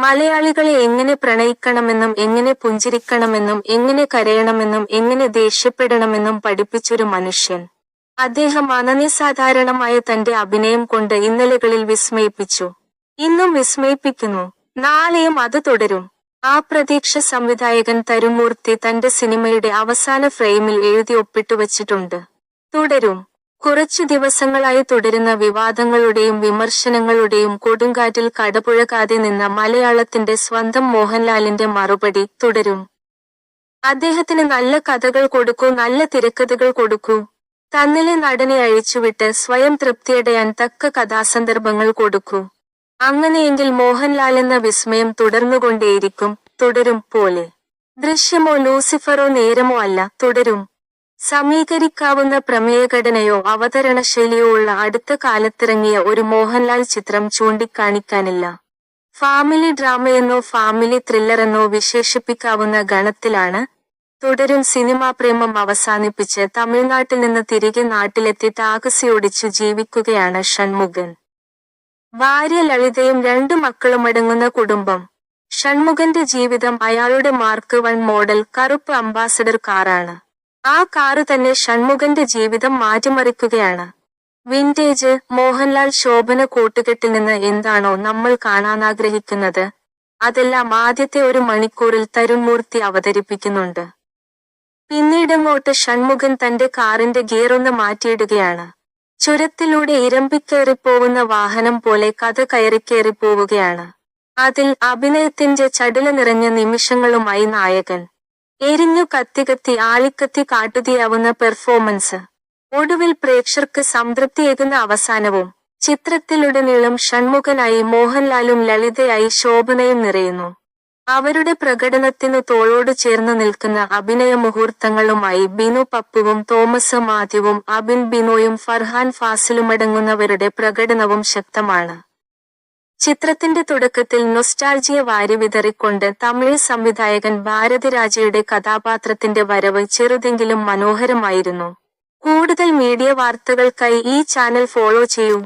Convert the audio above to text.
മലയാളികളെ എങ്ങനെ പ്രണയിക്കണമെന്നും എങ്ങനെ പുഞ്ചിരിക്കണമെന്നും എങ്ങനെ കരയണമെന്നും എങ്ങനെ ദേഷ്യപ്പെടണമെന്നും പഠിപ്പിച്ചൊരു മനുഷ്യൻ. അദ്ദേഹം അനന്യസാധാരണമായ തന്റെ അഭിനയം കൊണ്ട് ഇന്നലകളിൽ വിസ്മയിപ്പിച്ചു. ഇന്നും വിസ്മയിപ്പിക്കുന്നു. നാളെയും അത് തുടരും. ആ പ്രതീക്ഷ സംവിധായകൻ തരുമൂർത്തി തന്റെ സിനിമയുടെ അവസാന ഫ്രെയിമിൽ എഴുതി ഒപ്പിട്ടു വച്ചിട്ടുണ്ട്. തുടരും. കുറച്ചു ദിവസങ്ങളായി തുടരുന്ന വിവാദങ്ങളുടെയും വിമർശനങ്ങളുടെയും കൊടുങ്കാറ്റിൽ കടപുഴകാതെ നിന്ന മലയാളത്തിന്റെ സ്വന്തം മോഹൻലാലിന്റെ മറുപടി തുടരും. അദ്ദേഹത്തിന് നല്ല കഥകൾ കൊടുക്കൂ നല്ല തിരക്കഥകൾ കൊടുക്കൂ. തന്നിലെ നടനെ അഴിച്ചുവിട്ട് സ്വയം തൃപ്തിയടയാൻ തക്ക കഥാസന്ദർഭങ്ങൾ കൊടുക്കൂ. അങ്ങനെയെങ്കിൽ മോഹൻലാൽ എന്ന വിസ്മയം തുടർന്നുകൊണ്ടേയിരിക്കും തുടരും പോലെ. ദൃശ്യമോ ലൂസിഫറോ നേരമോ അല്ല തുടരും. സമീകരിക്കാവുന്ന പ്രമേയഘടനയോ അവതരണ ശൈലിയോ ഉള്ള അടുത്ത കാലത്തിറങ്ങിയ ഒരു മോഹൻലാൽ ചിത്രം ചൂണ്ടിക്കാണിക്കാനില്ല. ഫാമിലി ഡ്രാമയെന്നോ ഫാമിലി ത്രില്ലറെന്നോ വിശേഷിപ്പിക്കാവുന്ന ഗണത്തിലാണ് തുടരും സിനിമാ പ്രേമം അവസാനിപ്പിച്ച് തമിഴ്നാട്ടിൽ നിന്ന് തിരികെ നാട്ടിലെത്തി താകസിയോടിച്ചു ജീവിക്കുകയാണ് ഷൺമുഖൻ. ഭാര്യ ലളിതയും രണ്ടു മക്കളും അടങ്ങുന്ന കുടുംബം. ഷൺമുഖന്റെ ജീവിതം അയാളുടെ മാർക്ക് വൺ മോഡൽ കറുപ്പ് അംബാസഡർ കാറാണ്. ആ കാറ് തന്നെ ഷൺമുഖന്റെ ജീവിതം മാറ്റിമറിക്കുകയാണ്. വിന്റേജ് മോഹൻലാൽ ശോഭന കൂട്ടുകെട്ടിൽ നിന്ന് എന്താണോ നമ്മൾ കാണാൻ ആഗ്രഹിക്കുന്നത്. അതെല്ലാം ആദ്യത്തെ ഒരു മണിക്കൂറിൽ തരുൺമൂർത്തി അവതരിപ്പിക്കുന്നുണ്ട്. പിന്നീടങ്ങോട്ട് ഷൺമുഖൻ തന്റെ കാറിന്റെ ഗിയർ ഒന്ന് മാറ്റിയിടുകയാണ്. ചുരത്തിലൂടെ ഇരമ്പിക്കേറിപ്പോവുന്ന വാഹനം പോലെ കഥ കയറിക്കേറിപ്പോവുകയാണ് അതിൽ അഭിനയത്തിന്റെ ചടുല നിറഞ്ഞ നിമിഷങ്ങളുമായി നായകൻ. എരിഞ്ഞു കത്തി കത്തി ആളിക്കത്തി കാട്ടുതിയാവുന്ന പെർഫോമൻസ് ഒടുവിൽ പ്രേക്ഷകർക്ക് സംതൃപ്തിയേകുന്ന അവസാനവും ചിത്രത്തിലുടനീളം ഷൺമുഖനായി മോഹൻലാലും ലളിതയായി ശോഭനയും നിറയുന്നു. അവരുടെ പ്രകടനത്തിന് തോളോട് ചേർന്ന് നിൽക്കുന്ന അഭിനയ മുഹൂർത്തങ്ങളുമായി ബിനു പപ്പുവും തോമസ് മാത്യുവും അബിൻ ബിനോയും ഫർഹാൻ ഫാസിലുമടങ്ങുന്നവരുടെ പ്രകടനവും ശക്തമാണ്. ചിത്രത്തിന്റെ തുടക്കത്തിൽ നൊസ്റ്റാൾജിയ വാരി വിതറിക്കൊണ്ട് തമിഴ് സംവിധായകൻ ഭാരതിരാജയുടെ കഥാപാത്രത്തിന്റെ വരവ് ചെറുതെങ്കിലും മനോഹരമായിരുന്നു. കൂടുതൽ മീഡിയ വാർത്തകൾക്കായി ഈ ചാനൽ ഫോളോ ചെയ്യൂ.